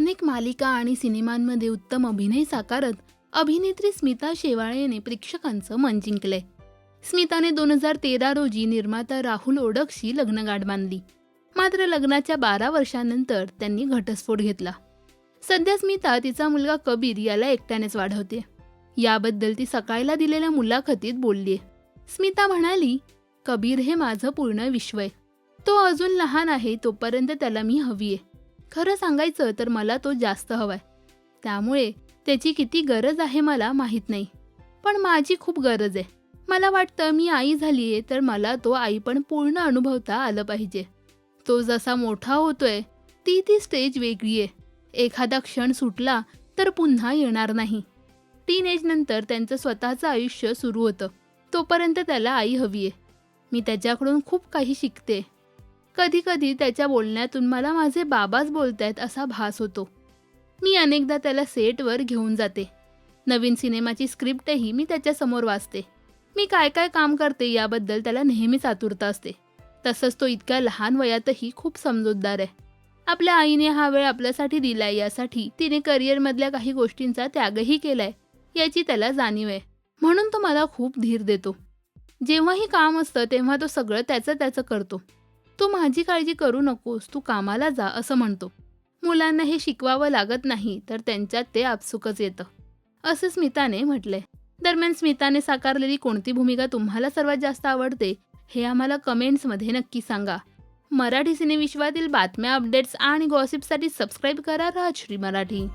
अनेक मालिका आणि सिनेमांमध्ये उत्तम अभिनय साकारत अभिनेत्री स्मिता शेवाळेने प्रेक्षकांचं मन जिंकलंय स्मिताने दोन हजार तेरा रोजी निर्माता राहुल ओडकशी लग्नगाठ बांधली. मात्र लग्नाच्या बारा वर्षांनंतर त्यांनी घटस्फोट घेतला. सध्या स्मिता तिचा मुलगा कबीर याला एकट्यानेच वाढवते. याबद्दल ती सकाळला दिलेल्या मुलाखतीत बोलली स्मिता म्हणाली कबीर हे माझं पूर्ण विश्व आहे. तो अजून लहान आहे तोपर्यंत त्याला मी हवी आहे खरं सांगायचं तर मला तो जास्त हवाय. त्यामुळे त्याची किती गरज आहे मला माहीत नाही. पण माझी खूप गरज आहे. मला वाटतं मी आई झाली आहे तर मला तो आई पण पूर्ण अनुभवता आलं पाहिजे. तो जसा मोठा होतोय ती ती स्टेज वेगळी आहे. एखादा क्षण सुटला तर पुन्हा येणार नाही. टीन एजनंतर त्यांचं स्वतःचं आयुष्य सुरू होतं. तोपर्यंत त्याला आई हवी आहे मी त्याच्याकडून खूप काही शिकते. कधी कधी त्याच्या बोलण्यातून मला माझे बाबाच बोलतायत असा भास होतो. मी अनेकदा त्याला सेटवर घेऊन जाते. नवीन सिनेमाची स्क्रिप्टही मी त्याच्यासमोर वाचते. मी काय काय काम करते याबद्दल त्याला नेहमीच आतुरता असते. तसंच तो इतक्या लहान वयातही खूप समजूतदार आहे. आपल्या आईने हा वेळ आपल्यासाठी दिलाय यासाठी तिने करिअरमधल्या काही गोष्टींचा त्यागही केलाय याची त्याला जाणीव आहे. म्हणून तो मला खूप धीर देतो. जेव्हाही काम असतं तेव्हा तो सगळं त्याचं त्याचं करतो. तू माझी काळजी करू नकोस तू कामाला जा असं म्हणतो. मुलांना हे शिकवावं लागत नाही तर त्यांच्यात ते आपसुकच येतं. असं स्मिताने म्हटलंय. दरम्यान स्मिताने साकारलेली कोणती भूमिका तुम्हाला सर्वात जास्त आवडते हे आम्हाला कमेंट्समध्ये नक्की सांगा. मराठी सिनेविश्वातील बातम्या अपडेट्स आणि गॉसिपसाठी सबस्क्राईब करा राजश्री मराठी.